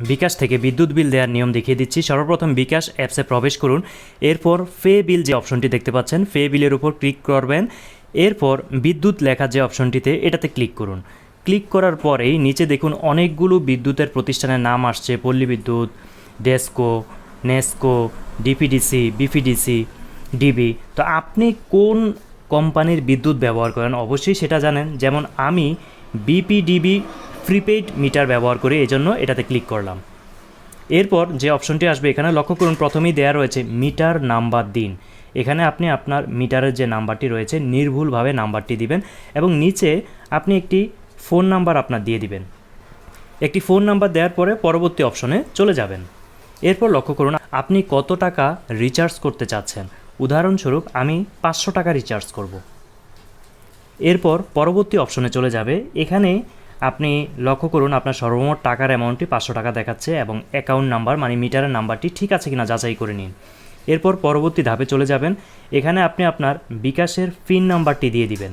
বিকাশ থেকে বিদ্যুৎ বিল দেওয়ার নিয়ম দেখিয়ে দিচ্ছি। সর্বপ্রথম বিকাশ অ্যাপসে প্রবেশ করুন। এরপর ফে বিল যে অপশনটি দেখতে পাচ্ছেন ফে বিলের উপর ক্লিক করবেন। এরপর বিদ্যুৎ লেখা যে অপশনটিতে, এটাতে ক্লিক করুন। ক্লিক করার পরেই নিচে দেখুন অনেকগুলো বিদ্যুতের প্রতিষ্ঠানের নাম আসছে। Palli Bidyut, DESCO, NESCO, DPDC, BPDC, DB. তো আপনি কোন কোম্পানির বিদ্যুৎ ব্যবহার করেন? অবশ্যই সেটা জানেন। যেমন আমি বিপিডিবি প্রিপেইড মিটার ব্যবহার করি এই জন্য এটাতে ক্লিক করলাম। এরপর যে অপশনটি আসবে এখানে লক্ষ্য করুন, প্রথমেই দেওয়া রয়েছে মিটার নাম্বার দিন। এখানে আপনি আপনার মিটারের যে নাম্বারটি রয়েছে, নির্ভুলভাবে নাম্বারটি দিবেন এবং নিচে আপনি একটি ফোন নাম্বার আপনার দিয়ে দিবেন। একটি ফোন নাম্বার দেওয়ার পরে পরবর্তী অপশনে চলে যাবেন। এরপর লক্ষ্য করুন, আপনি কত টাকা রিচার্জ করতে চাচ্ছেন? উদাহরণস্বরূপ, আমি পাঁচশো টাকা রিচার্জ করব। এরপর পরবর্তী অপশনে চলে যাবে। এখানে আপনি লক্ষ্য করুন আপনার সর্বমোট টাকার অ্যামাউন্টটি পাঁচশো টাকা দেখাচ্ছে এবং অ্যাকাউন্ট নাম্বার মানে মিটারের নাম্বারটি ঠিক আছে কিনা যাচাই করে নিন। এরপর পরবর্তী ধাপে চলে যাবেন। এখানে আপনি আপনার বিকাশের পিন নাম্বারটি দিয়ে দিবেন।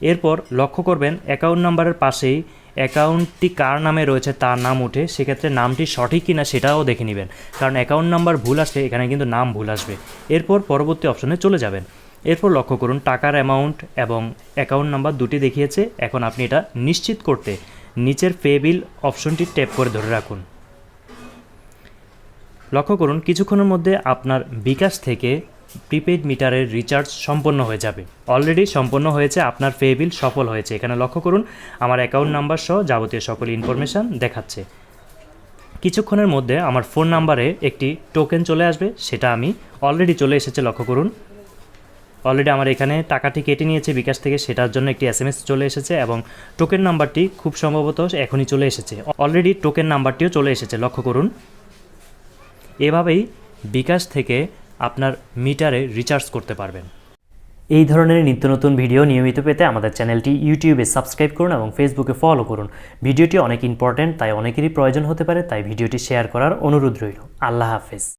এরপর লক্ষ্য করবেন অ্যাকাউন্ট নাম্বারের পাশেই অ্যাকাউন্টটি কার নামে রয়েছে তার নাম উঠে, সেক্ষেত্রে নামটি সঠিক কিনা সেটাও দেখে নেবেন। কারণ অ্যাকাউন্ট নাম্বার ভুল আসলে এখানে কিন্তু নাম ভুল আসবে। এরপর পরবর্তী অপশনে চলে যাবেন। এরপর লক্ষ্য করুন টাকার অ্যামাউন্ট এবং অ্যাকাউন্ট নাম্বার দুটি দেখিয়েছে। এখন আপনি এটা নিশ্চিত করতে নিচের পে বিল অপশনটি ট্যাপ করে ধরে রাখুন। লক্ষ্য করুন, কিছুক্ষণের মধ্যে আপনার বিকাশ থেকে প্রিপেড মিটারের রিচার্জ সম্পন্ন হয়ে যাবে। অলরেডি সম্পন্ন হয়েছে, আপনার পে বিল সফল হয়েছে। এখানে লক্ষ্য করুন, আমার অ্যাকাউন্ট নাম্বার সহ যাবতীয় সকল ইনফরমেশান দেখাচ্ছে। কিছুক্ষণের মধ্যে আমার ফোন নাম্বারে একটি টোকেন চলে আসবে, সেটা আমি অলরেডি চলে এসেছে। লক্ষ্য করুন অলরেডি আমার এখানে টাকাটি কেটে নিয়েছে বিকাশ থেকে, সেটার জন্য একটি এস চলে এসেছে এবং টোকেন নাম্বারটি খুব সম্ভবত এখনই চলে এসেছে। অলরেডি টোকেন নাম্বারটিও চলে এসেছে, লক্ষ্য করুন। এভাবেই বিকাশ থেকে আপনার মিটারে রিচার্জ করতে পারবেন। এই ধরনের নিত্য নতুন ভিডিও নিয়মিত পেতে আমাদের চ্যানেলটি ইউটিউবে সাবস্ক্রাইব করুন এবং ফেসবুকে ফলো করুন। ভিডিওটি অনেক ইম্পর্ট্যান্ট তাই অনেকেরই প্রয়োজন হতে পারে, তাই ভিডিওটি শেয়ার করার অনুরোধ রইল। আল্লাহ হাফেজ।